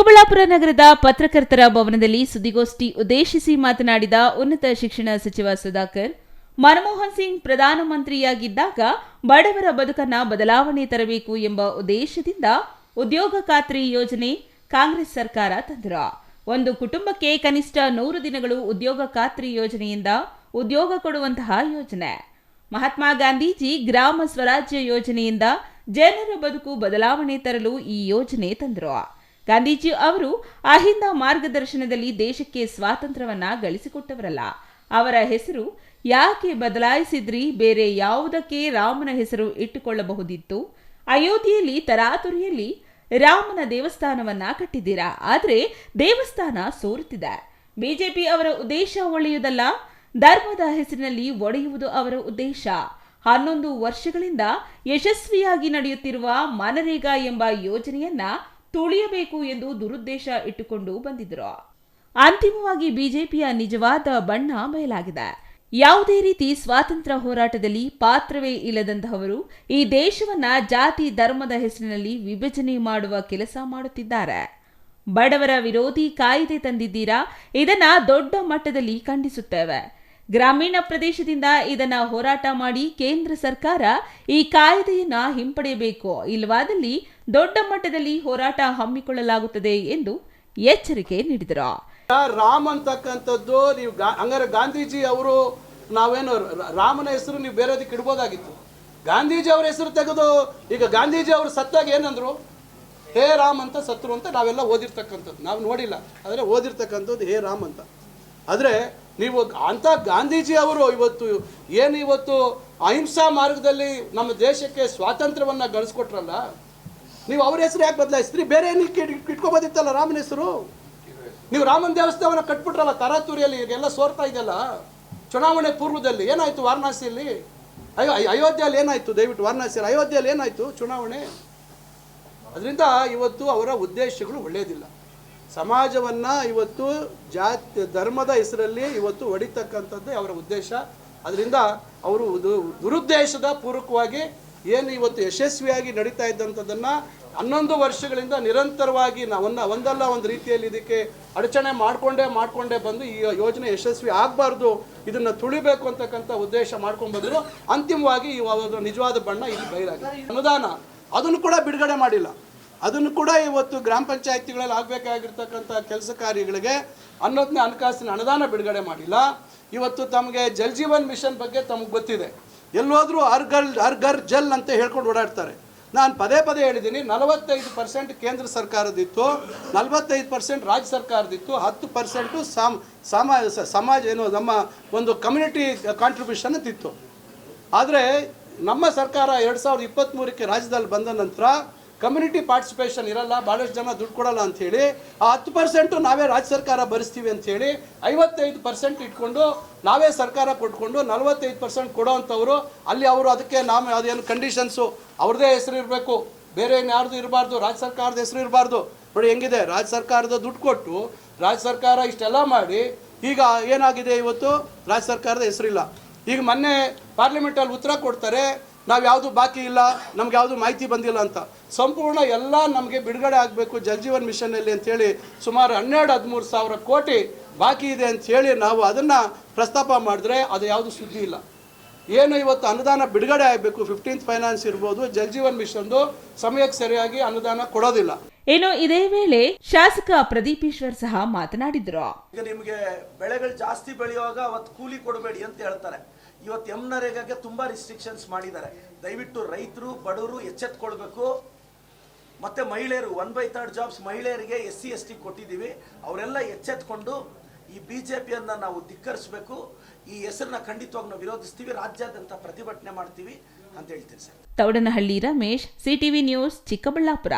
ಚಿಕ್ಕಬಳ್ಳಾಪುರ ನಗರದ ಪತ್ರಕರ್ತರ ಭವನದಲ್ಲಿ ಸುದ್ದಿಗೋಷ್ಠಿ ಉದ್ದೇಶಿಸಿ ಮಾತನಾಡಿದ ಉನ್ನತ ಶಿಕ್ಷಣ ಸಚಿವ ಸುಧಾಕರ್, ಮನಮೋಹನ್ ಸಿಂಗ್ ಪ್ರಧಾನಮಂತ್ರಿಯಾಗಿದ್ದಾಗ ಬಡವರ ಬದುಕನ್ನ ಬದಲಾವಣೆ ತರಬೇಕು ಎಂಬ ಉದ್ದೇಶದಿಂದ ಉದ್ಯೋಗ ಖಾತ್ರಿ ಯೋಜನೆ ಕಾಂಗ್ರೆಸ್ ಸರ್ಕಾರ ತಂದರು. ಒಂದು ಕುಟುಂಬಕ್ಕೆ ಕನಿಷ್ಠ ನೂರು ದಿನಗಳು ಉದ್ಯೋಗ ಖಾತ್ರಿ ಯೋಜನೆಯಿಂದ ಉದ್ಯೋಗ ಕೊಡುವಂತಹ ಯೋಜನೆ. ಮಹಾತ್ಮ ಗಾಂಧೀಜಿ ಗ್ರಾಮ ಸ್ವರಾಜ್ಯ ಯೋಜನೆಯಿಂದ ಜನರ ಬದುಕು ಬದಲಾವಣೆ ತರಲು ಈ ಯೋಜನೆ ತಂದರು. ಗಾಂಧೀಜಿ ಅವರು ಅಹಿಂದ ಮಾರ್ಗದರ್ಶನದಲ್ಲಿ ದೇಶಕ್ಕೆ ಸ್ವಾತಂತ್ರ್ಯವನ್ನ ಗಳಿಸಿಕೊಟ್ಟವರಲ್ಲ. ಅವರ ಹೆಸರು ಯಾಕೆ ಬದಲಾಯಿಸಿದ್ರಿ? ಬೇರೆ ಯಾವುದಕ್ಕೆ ರಾಮನ ಹೆಸರು ಇಟ್ಟುಕೊಳ್ಳಬಹುದಿತ್ತು? ಅಯೋಧ್ಯೆಯಲ್ಲಿ ತರಾತುರಿಯಲ್ಲಿ ರಾಮನ ದೇವಸ್ಥಾನವನ್ನ ಕಟ್ಟಿದ್ದೀರಾ? ಆದರೆ ದೇವಸ್ಥಾನ ಸೋರುತ್ತಿದೆ. ಬಿಜೆಪಿ ಅವರ ಉದ್ದೇಶ ಒಳೆಯುವುದಲ್ಲ ಧರ್ಮದ ಹೆಸರಿನಲ್ಲಿ ಒಡೆಯುವುದು ಅವರ ಉದ್ದೇಶ. ಹನ್ನೊಂದು ವರ್ಷಗಳಿಂದ ಯಶಸ್ವಿಯಾಗಿ ನಡೆಯುತ್ತಿರುವ ಮನರೇಗಾ ಎಂಬ ಯೋಜನೆಯನ್ನ ತುಳಿಯಬೇಕು ಎಂದು ದುರುದ್ದೇಶ ಇಟ್ಟುಕೊಂಡು ಬಂದಿದ್ದರು ಅಂತಿಮವಾಗಿ ಬಿಜೆಪಿಯ ನಿಜವಾದ ಬಣ್ಣ ಬಯಲಾಗಿದೆ. ಯಾವುದೇ ರೀತಿ ಸ್ವಾತಂತ್ರ್ಯ ಹೋರಾಟದಲ್ಲಿ ಪಾತ್ರವೇ ಇಲ್ಲದಂತಹವರು ಈ ದೇಶವನ್ನ ಜಾತಿ ಧರ್ಮದ ಹೆಸರಿನಲ್ಲಿ ವಿಭಜನೆ ಮಾಡುವ ಕೆಲಸ ಮಾಡುತ್ತಿದ್ದಾರೆ. ಬಡವರ ವಿರೋಧಿ ಕಾಯ್ದೆ ತಂದಿದ್ದೀರಾ? ಇದನ್ನ ದೊಡ್ಡ ಮಟ್ಟದಲ್ಲಿ ಖಂಡಿಸುತ್ತೇವೆ. ಗ್ರಾಮೀಣ ಪ್ರದೇಶದಿಂದ ಇದನ್ನ ಹೋರಾಟ ಮಾಡಿ ಕೇಂದ್ರ ಸರ್ಕಾರ ಈ ಕಾಯ್ದೆಯನ್ನ ಹಿಂಪಡೆಯಬೇಕು. ಇಲ್ಲವಾದಲ್ಲಿ ದೊಡ್ಡ ಮಟ್ಟದಲ್ಲಿ ಹೋರಾಟ ಹಮ್ಮಿಕೊಳ್ಳಲಾಗುತ್ತದೆ ಎಂದು ಎಚ್ಚರಿಕೆ ನೀಡಿದರು. ರಾಮ್ ಅಂತಕ್ಕಂಥದ್ದು ನೀವು ಹಂಗಾರೆ ಗಾಂಧೀಜಿ ಅವರು ನಾವೇನು ರಾಮನ ಹೆಸರು ನೀವು ಬೇರೆದಕ್ಕೆ ಇಡ್ಬೋದಾಗಿತ್ತು. ಗಾಂಧೀಜಿ ಅವರ ಹೆಸರು ತೆಗೆದು ಈಗ ಗಾಂಧೀಜಿ ಅವರು ಸತ್ತಾಗ ಏನಂದ್ರು? ಹೇ ರಾಮ್ ಅಂತ ಸತ್ರು ಅಂತ ನಾವೆಲ್ಲ ಓದಿರ್ತಕ್ಕಂಥದ್ದು. ನಾವು ನೋಡಿಲ್ಲ. ಆದರೆ ಓದಿರ್ತಕ್ಕಂಥದ್ದು ಹೇ ರಾಮ್ ಅಂತ. ಆದರೆ ನೀವು ಅಂಥ ಗಾಂಧೀಜಿ ಅವರು ಇವತ್ತು ಏನು ಇವತ್ತು ಅಹಿಂಸಾ ಮಾರ್ಗದಲ್ಲಿ ನಮ್ಮ ದೇಶಕ್ಕೆ ಸ್ವಾತಂತ್ರ್ಯವನ್ನು ಗಳಿಸ್ಕೊಟ್ರಲ್ಲ? ನೀವು ಅವ್ರ ಹೆಸರು ಯಾಕೆ ಬದಲಾಯಿಸ್ತೀರಿ ಬೇರೆ ಏನಕ್ಕೆ ಇಟ್- ಇಟ್ಕೊಬೋದಿತ್ತಲ್ಲ ರಾಮನ ಹೆಸರು? ನೀವು ರಾಮನ ದೇವಸ್ಥಾನ ಕಟ್ಬಿಟ್ರಲ್ಲ, ತರಾತುರಿಯಲ್ಲಿ ಈಗೆಲ್ಲ ಸೋರ್ತಾ ಇದೆಯಲ್ಲ? ಚುನಾವಣೆ ಪೂರ್ವದಲ್ಲಿ ಏನಾಯ್ತು ವಾರಣಾಸಿಯಲ್ಲಿ? ಅಯ್ಯೋ ಅಯ್- ಅಯೋಧ್ಯೆಯಲ್ಲಿ ಏನಾಯ್ತು? ದಯವಿಟ್ಟು ವಾರಣಾಸಿಯಲ್ಲಿ, ಅಯೋಧ್ಯೆಯಲ್ಲಿ ಏನಾಯ್ತು ಚುನಾವಣೆ? ಅದರಿಂದ ಇವತ್ತು ಅವರ ಉದ್ದೇಶಗಳು ಒಳ್ಳೆಯದಿಲ್ಲ ಸಮಾಜವನ್ನು ಇವತ್ತು ಜಾತಿ, ಧರ್ಮದ ಹೆಸರಲ್ಲಿ ಇವತ್ತು ಹೊಡಿತಕ್ಕಂಥದ್ದೇ ಅವರ ಉದ್ದೇಶ. ಅದರಿಂದ ಅವರು ದುರುದ್ದೇಶದ ಪೂರ್ವಕವಾಗಿ ಏನು ಇವತ್ತು ಯಶಸ್ವಿಯಾಗಿ ನಡೀತಾ ಇದ್ದಂಥದ್ದನ್ನ ಹನ್ನೊಂದು ವರ್ಷಗಳಿಂದ ನಿರಂತರವಾಗಿ ನಾವನ್ನ ಒಂದಲ್ಲ ಒಂದು ರೀತಿಯಲ್ಲಿ ಇದಕ್ಕೆ ಅಡಚಣೆ ಮಾಡಿಕೊಂಡೇ ಮಾಡಿಕೊಂಡೇ ಬಂದು ಈ ಯೋಜನೆ ಯಶಸ್ವಿ ಆಗಬಾರ್ದು, ಇದನ್ನು ತುಳಿಬೇಕು ಅಂತಕ್ಕಂಥ ಉದ್ದೇಶ ಮಾಡ್ಕೊಂಡು ಬಂದರು. ಅಂತಿಮವಾಗಿ ನಿಜವಾದ ಬಣ್ಣ ಇಲ್ಲಿ ಬಯಲಾಗಿದೆ ಅನುದಾನ, ಅದನ್ನು ಕೂಡ ಬಿಡುಗಡೆ ಮಾಡಿಲ್ಲ. ಅದನ್ನು ಕೂಡ ಇವತ್ತು ಗ್ರಾಮ ಪಂಚಾಯತಿಗಳಲ್ಲಿ ಆಗಬೇಕಾಗಿರ್ತಕ್ಕಂಥ ಕೆಲಸ ಕಾರ್ಯಗಳಿಗೆ ಅನ್ನೋದನ್ನ ಹಣಕಾಸಿನ ಅನುದಾನ ಬಿಡುಗಡೆ ಮಾಡಿಲ್ಲ. ಇವತ್ತು ತಮಗೆ ಜಲ್ ಜೀವನ್ ಮಿಷನ್ ಬಗ್ಗೆ ತಮಗೆ ಗೊತ್ತಿದೆ. ಎಲ್ಲೋದ್ರೂ ಅರ್ಗಲ್ ಅರ್ಗರ್ ಜಲ್ ಅಂತ ಹೇಳ್ಕೊಂಡು ಓಡಾಡ್ತಾರೆ. ನಾನು ಪದೇ ಪದೇ ಹೇಳಿದ್ದೀನಿ ನಲವತ್ತೈದು ಪರ್ಸೆಂಟ್ ಕೇಂದ್ರ ಸರ್ಕಾರದಿತ್ತು ನಲವತ್ತೈದು ಪರ್ಸೆಂಟ್ ರಾಜ್ಯ ಸರ್ಕಾರದಿತ್ತು ಹತ್ತು ಪರ್ಸೆಂಟು ಸಾಮ್ ಸಮಾಜ ಸಮಾಜ ಏನು ನಮ್ಮ ಒಂದು ಕಮ್ಯುನಿಟಿ ಕಾಂಟ್ರಿಬ್ಯೂಷನ್ ಅಂತಿತ್ತು. ಆದರೆ ನಮ್ಮ ಸರ್ಕಾರ ಎರಡು ಸಾವಿರದ ಇಪ್ಪತ್ತ್ಮೂರಕ್ಕೆ ರಾಜ್ಯದಲ್ಲಿ ಬಂದ ನಂತರ ಕಮ್ಯುನಿಟಿ ಪಾರ್ಟಿಸಿಪೇಷನ್ ಇರಲ್ಲ ಭಾಳಷ್ಟು ಜನ ದುಡ್ಡು ಕೊಡಲ್ಲ ಅಂಥೇಳಿ ಆ ಹತ್ತು ಪರ್ಸೆಂಟು ನಾವೇ ರಾಜ್ಯ ಸರ್ಕಾರ ಭರಿಸ್ತೀವಿ ಅಂಥೇಳಿ ಐವತ್ತೈದು ಪರ್ಸೆಂಟ್ ಇಟ್ಕೊಂಡು ನಾವೇ ಸರ್ಕಾರ ಕೊಟ್ಕೊಂಡು ನಲವತ್ತೈದು ಪರ್ಸೆಂಟ್ ಕೊಡೋವಂಥವ್ರು ಅಲ್ಲಿ ಅವರು ಅದಕ್ಕೆ ನಾವು ಅದೇನು ಕಂಡೀಷನ್ಸು ಅವ್ರದ್ದೇ ಹೆಸರು ಇರಬೇಕು, ಬೇರೆ ಯಾರ್ದು ಇರಬಾರ್ದು, ರಾಜ್ಯ ಸರ್ಕಾರದ ಹೆಸರು ಇರಬಾರ್ದು. ನೋಡಿ ಹೆಂಗಿದೆ, ರಾಜ್ಯ ಸರ್ಕಾರದ ದುಡ್ಡು ಕೊಟ್ಟು, ರಾಜ್ಯ ಸರ್ಕಾರ ಇಷ್ಟೆಲ್ಲ ಮಾಡಿ, ಈಗ ಏನಾಗಿದೆ ಇವತ್ತು, ರಾಜ್ಯ ಸರ್ಕಾರದ ಹೆಸರಿಲ್ಲ. ಈಗ ಮೊನ್ನೆ ಪಾರ್ಲಿಮೆಂಟಲ್ಲಿ ಉತ್ತರ ಕೊಡ್ತಾರೆ ನಾವು ಯಾವುದು ಬಾಕಿ ಇಲ್ಲ ನಮ್ಗೆ ಯಾವುದು ಮಾಹಿತಿ ಬಂದಿಲ್ಲ ಅಂತ. ಸಂಪೂರ್ಣ ಎಲ್ಲ ನಮಗೆ ಬಿಡುಗಡೆ ಆಗಬೇಕು ಜಲ್ ಜೀವನ್ ಮಿಷನ್ನಲ್ಲಿ ಅಂತೇಳಿ ಸುಮಾರು ಹನ್ನೆರಡು ಹದಿಮೂರು ಸಾವಿರ ಕೋಟಿ ಬಾಕಿ ಇದೆ ಅಂಥೇಳಿ ಹೇಳಿ ನಾವು ಅದನ್ನು ಪ್ರಸ್ತಾಪ ಮಾಡಿದ್ರೆ ಅದು ಯಾವುದು ಸುದ್ದಿ ಇಲ್ಲ. ಏನು ಇವತ್ತು ಅನುದಾನ ಬಿಡುಗಡೆ ಆಗಬೇಕು ಫಿಫ್ಟೀನ್ತ್ ಫೈನಾನ್ಸ್ ಇರ್ಬೋದು ಜಲಜೀವನ್ ಮಿಷನ್ದು ಸಮಯಕ್ಕೆ ಸರಿಯಾಗಿ ಅನುದಾನ ಕೊಡೋದಿಲ್ಲ. ಏನು ಇದೇ ವೇಳೆ ಶಾಸಕ ಪ್ರದೀಪೇಶ್ವರ್ ಸಹ ಮಾತನಾಡಿದ್ರು. ಈಗ ನಿಮಗೆ ಬೆಳೆಗಳು ಜಾಸ್ತಿ ಬೆಳೆಯುವಾಗ ಅವತ್ತು ಕೂಲಿ ಕೊಡಬೇಡಿ ಅಂತ ಹೇಳ್ತಾರೆ. ಇವತ್ತು ಎಂ ನರೇಗಾಗೆ ತುಂಬಾ ರಿಸ್ಟ್ರಿಕ್ಷನ್ಸ್ ಮಾಡಿದ್ದಾರೆ. ದಯವಿಟ್ಟು ರೈತರು, ಬಡವರು ಎಚ್ಚೆತ್ಕೊಳ್ಬೇಕು. ಮತ್ತೆ ಮಹಿಳೆಯರು ಒನ್ ಬೈ ಥರ್ಡ್ ಜಾಬ್ಸ್ ಮಹಿಳೆಯರಿಗೆ ಎಸ್ ಸಿ ಎಸ್ ಟಿ ಕೊಟ್ಟಿದ್ದೀವಿ. ಅವರೆಲ್ಲ ಎಚ್ಚೆತ್ಕೊಂಡು ಈ ಬಿ ಜೆ ಪಿಯನ್ನು ನಾವು ಧಿಕ್ಕರಿಸಬೇಕು. ಈ ಹೆಸರನ್ನ ಖಂಡಿತವಾಗಿ ನಾವು ವಿರೋಧಿಸ್ತೀವಿ. ರಾಜ್ಯಾದ್ಯಂತ ಪ್ರತಿಭಟನೆ ಮಾಡ್ತೀವಿ ಅಂತ ಹೇಳ್ತೀನಿ sir. Thoudanahalli Ramesh CTV news Chikkaballapura.